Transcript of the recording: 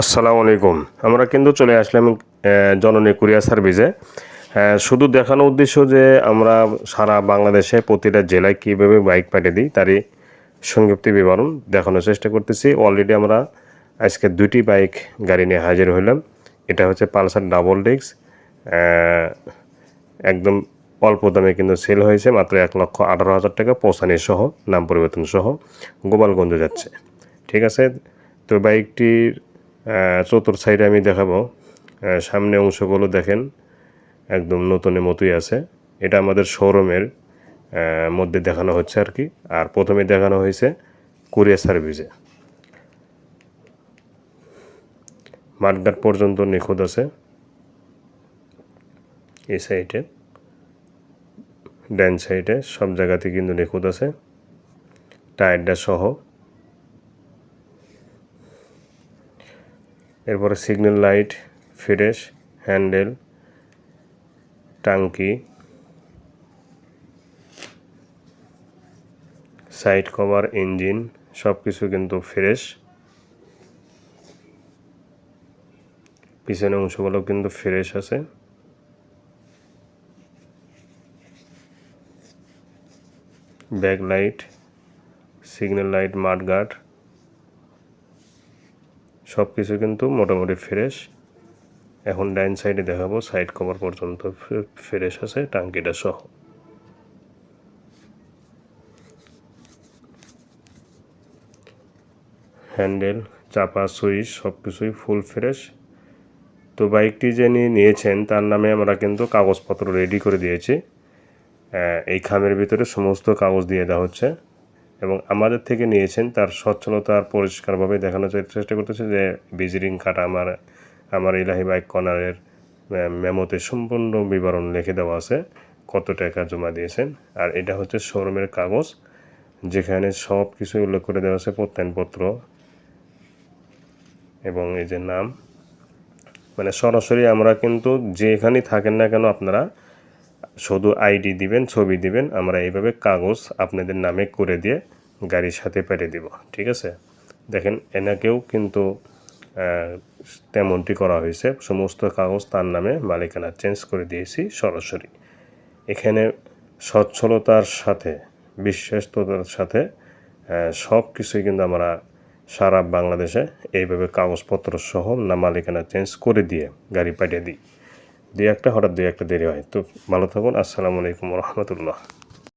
আসসালামু আলাইকুম। আমরা কিন্তু চলে আসলাম জননী কুরিয়ার সার্ভিসে। শুধু দেখানোর উদ্দেশ্য যে আমরা সারা বাংলাদেশে প্রতিটা জেলায় কীভাবে বাইক পাঠিয়ে দিই, তারই সংক্ষিপ্ত বিবরণ দেখানোর চেষ্টা করতেছি। অলরেডি আমরা আজকে দুটি বাইক গাড়ি নিয়ে হাজির হইলাম। এটা হচ্ছে পালসার ডাবল ডিস্ক। একদম অল্প দামে কিন্তু সেল হয়েছে, মাত্র এক লক্ষ আঠারো হাজার টাকা পৌঁছানি সহ, নাম পরিবর্তন সহ, গোপালগঞ্জ যাচ্ছে। ঠিক আছে? তো বাইকটির চতুর সাইডে আমি দেখাবো। সামনে অংশগুলো দেখেন, একদম নতুনের মতোই আছে। এটা আমাদের শোরুমের মধ্যে দেখানো হচ্ছে আর কি। আর প্রথমে দেখানো হয়েছে কুরিয়ার সার্ভিসে। মাঠঘাট পর্যন্ত নিখুঁত আছে। এই সাইডে, ডান সাইডে সব জায়গাতে কিন্তু নিখুঁত আছে। টায়ারটা সহ এরপরে সিগন্যাল লাইট ফ্রেশ হ্যান্ডেল টাঙ্কি সাইড কভার ইঞ্জিন সব কিছু কিন্তু ফ্রেশ পিছনের অংশগুলো কিন্তু ফ্রেশ আছে। Back light signal light mudguard সব কিছু কিন্তু মোটামুটি ফ্রেশ এখন ডাইন সাইডে দেখাবো সাইড কভার পর্যন্ত ফ্রেশ আছে, টাঙ্কিটা সহ। হ্যান্ডেল, চাপা, সুইচ সব কিছুই ফুল ফ্রেশ তো বাইকটি যিনি নিয়েছেন, তার নামে আমরা কিন্তু কাগজপত্র রেডি করে দিয়েছি। এই খামের ভিতরে সমস্ত কাগজ দিয়ে দেওয়া হচ্ছে। এবং আমাদের থেকে নিয়েছেন তার সচ্ছলতা আর পরিষ্কারভাবে দেখানোর চেষ্টা করতেছে যে ভিজিটিং কাটা আমার আমার ইলাহি বাইক কর্নারের মেমোতে সম্পূর্ণ বিবরণ লিখে দেওয়া আছে কত টাকা জমা দিয়েছেন। আর এটা হচ্ছে শোরুমের কাগজ, যেখানে সব কিছু উল্লেখ করে দেওয়া আছে প্রত্যয়নপত্র এবং এই যে নাম। মানে সরাসরি আমরা কিন্তু যেখানেই থাকেন না কেন আপনারা শুধু আইডি দিবেন, ছবি দিবেন, আমরা এইভাবে কাগজ আপনাদের নামে করে দিয়ে গাড়ির সাথে পেটে দিব, ঠিক আছে? দেখেন, এনাকেও কিন্তু তেমনটি করা হয়েছে। সমস্ত কাগজ তার নামে মালিকানা চেঞ্জ করে দিয়েছি সরাসরি। এখানে সচ্ছলতার সাথে, বিশ্বস্ততার সাথে সব কিছুই কিন্তু আমরা সারা বাংলাদেশে এইভাবে কাগজপত্র সহ না মালিকানা চেঞ্জ করে দিয়ে গাড়ি পাঠিয়ে দিই। দুই একটা, হঠাৎ দুই একটা দেরি হয়। তো ভালো থাকুন। আসসালামু আলাইকুম রহমতুল্লাহ।